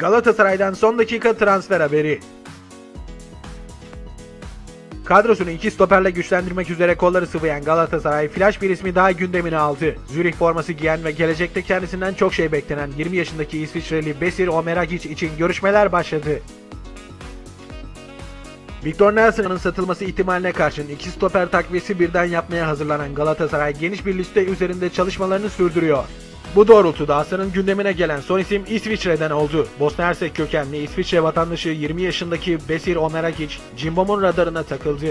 Galatasaray'dan son dakika transfer haberi. Kadrosunu iki stoperle güçlendirmek üzere kolları sıvayan Galatasaray flash bir ismi daha gündemine aldı. Zürih forması giyen ve gelecekte kendisinden çok şey beklenen 20 yaşındaki İsviçreli Besir Omeragic için görüşmeler başladı. Victor Nelson'ın satılması ihtimaline karşın iki stoper takviyesi birden yapmaya hazırlanan Galatasaray geniş bir liste üzerinde çalışmalarını sürdürüyor. Bu doğrultuda Aslan'ın gündemine gelen son isim İsviçre'den oldu. Bosna Hersek kökenli İsviçre vatandaşı 20 yaşındaki Besir Omeragic, Cimbom'un radarına takıldı.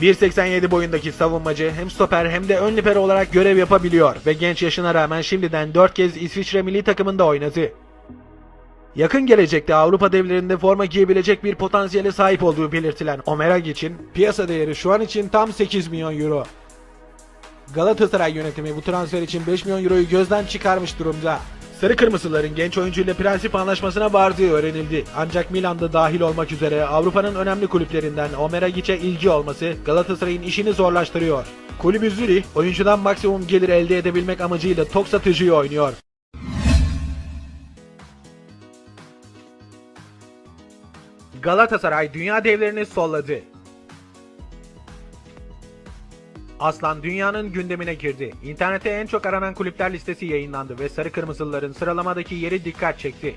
1.87 boyundaki savunmacı hem stoper hem de ön libero olarak görev yapabiliyor ve genç yaşına rağmen şimdiden 4 kez İsviçre milli takımında oynadı. Yakın gelecekte Avrupa devlerinde forma giyebilecek bir potansiyele sahip olduğu belirtilen Omeragic'in piyasa değeri şu an için tam 8 milyon euro. Galatasaray yönetimi bu transfer için 5 milyon euroyu gözden çıkarmış durumda. Sarı Kırmızıların genç oyuncuyla prensip anlaşmasına vardığı öğrenildi. Ancak Milan'da dahil olmak üzere Avrupa'nın önemli kulüplerinden Omeragic'e ilgi olması Galatasaray'ın işini zorlaştırıyor. Kulübü Zürih, oyuncudan maksimum gelir elde edebilmek amacıyla tok satıcıyı oynuyor. Galatasaray dünya devlerini solladı. Aslan dünyanın gündemine girdi. İnternette en çok aranan kulüpler listesi yayınlandı ve Sarı Kırmızılıların sıralamadaki yeri dikkat çekti.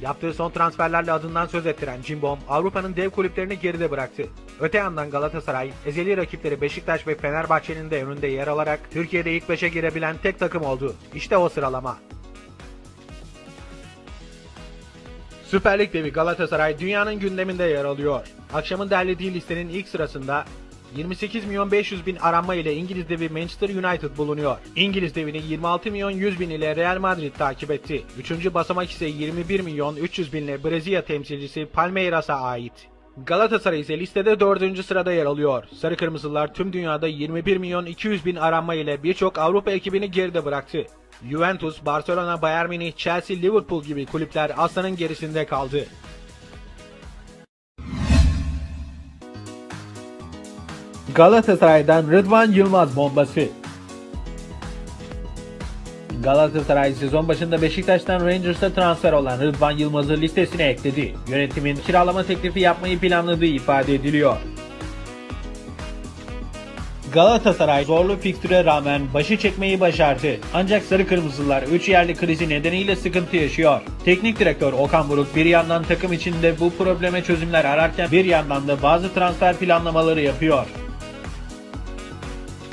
Yaptığı son transferlerle adından söz ettiren Cimbom, Avrupa'nın dev kulüplerini geride bıraktı. Öte yandan Galatasaray, ezeli rakipleri Beşiktaş ve Fenerbahçe'nin de önünde yer alarak Türkiye'de ilk beşe girebilen tek takım oldu. İşte o sıralama. Süper Lig devi Galatasaray dünyanın gündeminde yer alıyor. Akşamın derlediği listenin ilk sırasında 28 milyon 500 bin aranma ile İngiliz devi Manchester United bulunuyor. İngiliz devini 26 milyon 100 bin ile Real Madrid takip etti. Üçüncü basamak ise 21 milyon 300 bin ile Brezilya temsilcisi Palmeiras'a ait. Galatasaray ise listede dördüncü sırada yer alıyor. Sarı Kırmızılar tüm dünyada 21 milyon 200 bin aranma ile birçok Avrupa ekibini geride bıraktı. Juventus, Barcelona, Bayern Münih, Chelsea, Liverpool gibi kulüpler aslanın gerisinde kaldı. Galatasaray'dan Rıdvan Yılmaz bombası. Galatasaray sezon başında Beşiktaş'tan Rangers'a transfer olan Rıdvan Yılmaz'ı listesine ekledi. Yönetimin kiralama teklifi yapmayı planladığı ifade ediliyor. Galatasaray zorlu fikstüre rağmen başı çekmeyi başardı. Ancak Sarı Kırmızılar 3 yerli krizi nedeniyle sıkıntı yaşıyor. Teknik direktör Okan Buruk bir yandan takım içinde bu probleme çözümler ararken bir yandan da bazı transfer planlamaları yapıyor.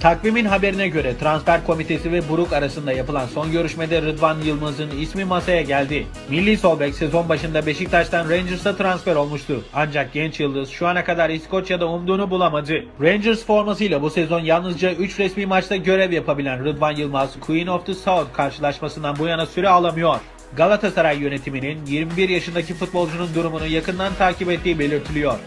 Takvimin haberine göre transfer komitesi ve Buruk arasında yapılan son görüşmede Rıdvan Yılmaz'ın ismi masaya geldi. Milli Solbek sezon başında Beşiktaş'tan Rangers'a transfer olmuştu. Ancak genç yıldız şu ana kadar İskoçya'da umduğunu bulamadı. Rangers formasıyla bu sezon yalnızca 3 resmi maçta görev yapabilen Rıdvan Yılmaz, Queen of the South karşılaşmasından bu yana süre alamıyor. Galatasaray yönetiminin 21 yaşındaki futbolcunun durumunu yakından takip ettiği belirtiliyor.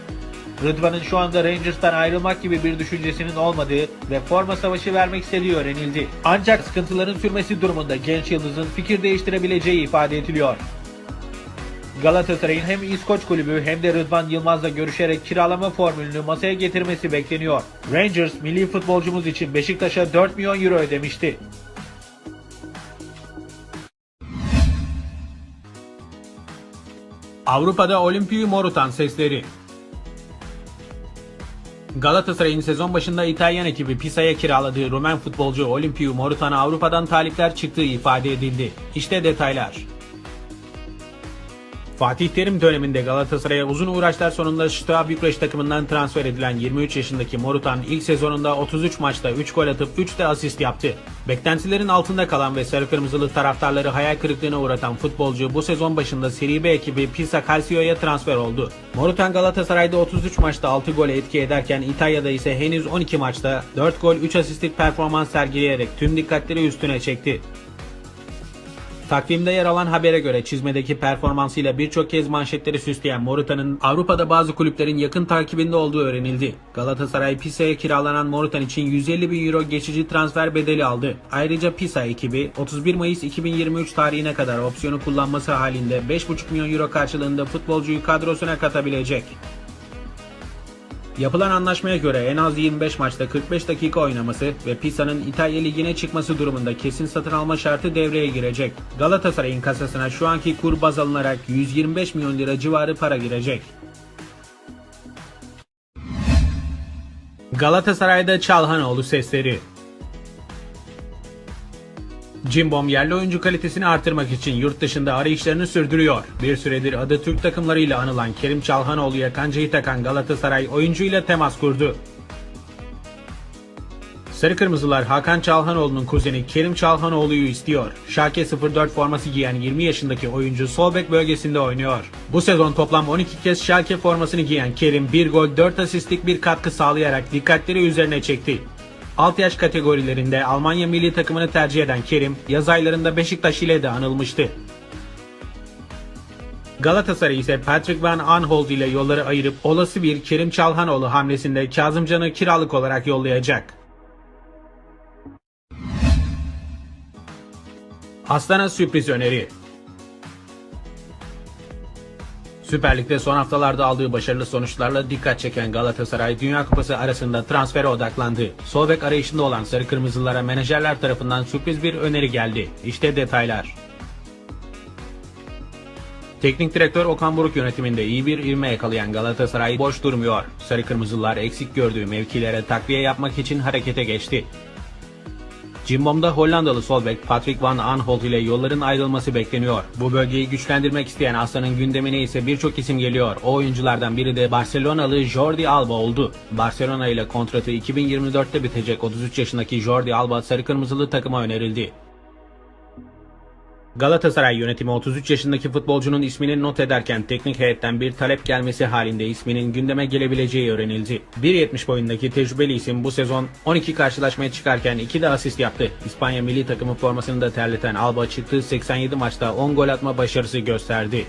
Rıdvan'ın şu anda Rangers'tan ayrılmak gibi bir düşüncesinin olmadığı ve forma savaşı vermek istediği öğrenildi. Ancak sıkıntıların sürmesi durumunda genç yıldızın fikir değiştirebileceği ifade ediliyor. Galatasaray'ın hem İskoç kulübü hem de Rıdvan Yılmaz'la görüşerek kiralama formülünü masaya getirmesi bekleniyor. Rangers milli futbolcumuz için Beşiktaş'a 4 milyon euro ödemişti. Avrupa'da Olimpiyu Morutan sesleri Galatasaray'ın sezon başında İtalyan ekibi Pisa'ya kiraladığı Rumen futbolcu Olimpiyu Morutan'a Avrupa'dan talipler çıktığı ifade edildi. İşte detaylar. Fatih Terim döneminde Galatasaray'a uzun uğraşlar sonunda Steaua Bükreş takımından transfer edilen 23 yaşındaki Morutan ilk sezonunda 33 maçta 3 gol atıp 3 de asist yaptı. Beklentilerin altında kalan ve sarı kırmızılı taraftarları hayal kırıklığına uğratan futbolcu bu sezon başında Serie B ekibi Pisa Calcio'ya transfer oldu. Morutan Galatasaray'da 33 maçta 6 gol etki ederken İtalya'da ise henüz 12 maçta 4 gol 3 asistlik performans sergileyerek tüm dikkatleri üstüne çekti. Takvimde yer alan habere göre çizmedeki performansıyla birçok kez manşetleri süsleyen Morutan'ın Avrupa'da bazı kulüplerin yakın takibinde olduğu öğrenildi. Galatasaray Pisa'ya kiralanan Morutan için 150 bin euro geçici transfer bedeli aldı. Ayrıca Pisa ekibi 31 Mayıs 2023 tarihine kadar opsiyonu kullanması halinde 5,5 milyon euro karşılığında futbolcuyu kadrosuna katabilecek. Yapılan anlaşmaya göre en az 25 maçta 45 dakika oynaması ve Pisa'nın İtalya Ligi'ne çıkması durumunda kesin satın alma şartı devreye girecek. Galatasaray'ın kasasına şu anki kur baz alınarak 125 milyon lira civarı para girecek. Galatasaray'da Çalhanoğlu sesleri Cimbom yerli oyuncu kalitesini artırmak için yurt dışında arayışlarını sürdürüyor. Bir süredir adı Türk takımlarıyla anılan Kerim Çalhanoğlu'ya kancayı takan Galatasaray oyuncuyla temas kurdu. Sarı Kırmızılar Hakan Çalhanoğlu'nun kuzeni Kerim Çalhanoğlu'yu istiyor. Schalke 04 forması giyen 20 yaşındaki oyuncu sol bek bölgesinde oynuyor. Bu sezon toplam 12 kez Schalke formasını giyen Kerim 1 gol 4 asistlik bir katkı sağlayarak dikkatleri üzerine çekti. Alt yaş kategorilerinde Almanya milli takımını tercih eden Kerim, yaz aylarında Beşiktaş ile de anılmıştı. Galatasaray ise Patrick Van Aanholt ile yolları ayırıp olası bir Kerim Çalhanoğlu hamlesinde Kazımcan'ı kiralık olarak yollayacak. Aslan'a sürpriz öneri. Süper Lig'de son haftalarda aldığı başarılı sonuçlarla dikkat çeken Galatasaray Dünya Kupası arasında transfere odaklandı. Sol bek arayışında olan Sarı Kırmızılara menajerler tarafından sürpriz bir öneri geldi. İşte detaylar. Teknik direktör Okan Buruk yönetiminde iyi bir ivme yakalayan Galatasaray boş durmuyor. Sarı Kırmızılar eksik gördüğü mevkilere takviye yapmak için harekete geçti. Cimbom'da Hollandalı sol Patrick Van Aanholt ile yolların ayrılması bekleniyor. Bu bölgeyi güçlendirmek isteyen Aslan'ın gündemine ise birçok isim geliyor. O oyunculardan biri de Barcelonalı Jordi Alba oldu. Barcelona ile kontratı 2024'te bitecek 33 yaşındaki Jordi Alba sarı kırmızılı takıma önerildi. Galatasaray yönetimi 33 yaşındaki futbolcunun ismini not ederken teknik heyetten bir talep gelmesi halinde isminin gündeme gelebileceği öğrenildi. 1.70 boyundaki tecrübeli isim bu sezon 12 karşılaşmaya çıkarken 2 de asist yaptı. İspanya milli takımı formasını da terleten Alba çıktığı 87 maçta 10 gol atma başarısı gösterdi.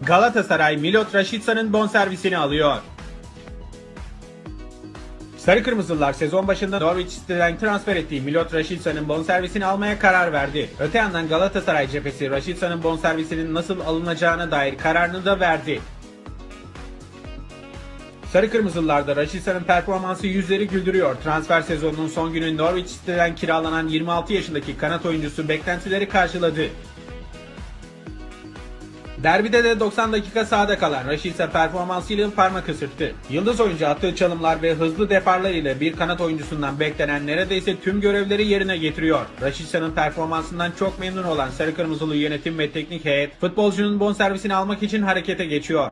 Galatasaray Milot Rashidsa'nın bonservisini alıyor. Sarı Kırmızılar sezon başında Norwich City'den transfer ettiği Milot Rashidsa'nın bonservisini almaya karar verdi. Öte yandan Galatasaray cephesi Rashidsa'nın bonservisinin nasıl alınacağına dair kararını da verdi. Sarı Kırmızılılarda Rashidsa'nın performansı yüzleri güldürüyor. Transfer sezonunun son günü Norwich City'den kiralanan 26 yaşındaki kanat oyuncusu beklentileri karşıladı. Derbide de 90 dakika sahada kalan Rashica performansıyla parmak ısırttı. Yıldız oyuncu attığı çalımlar ve hızlı deparlar ile bir kanat oyuncusundan beklenen neredeyse tüm görevleri yerine getiriyor. Rashica'nın performansından çok memnun olan Sarı Kırmızılı yönetim ve teknik heyet futbolcunun bonservisini almak için harekete geçiyor.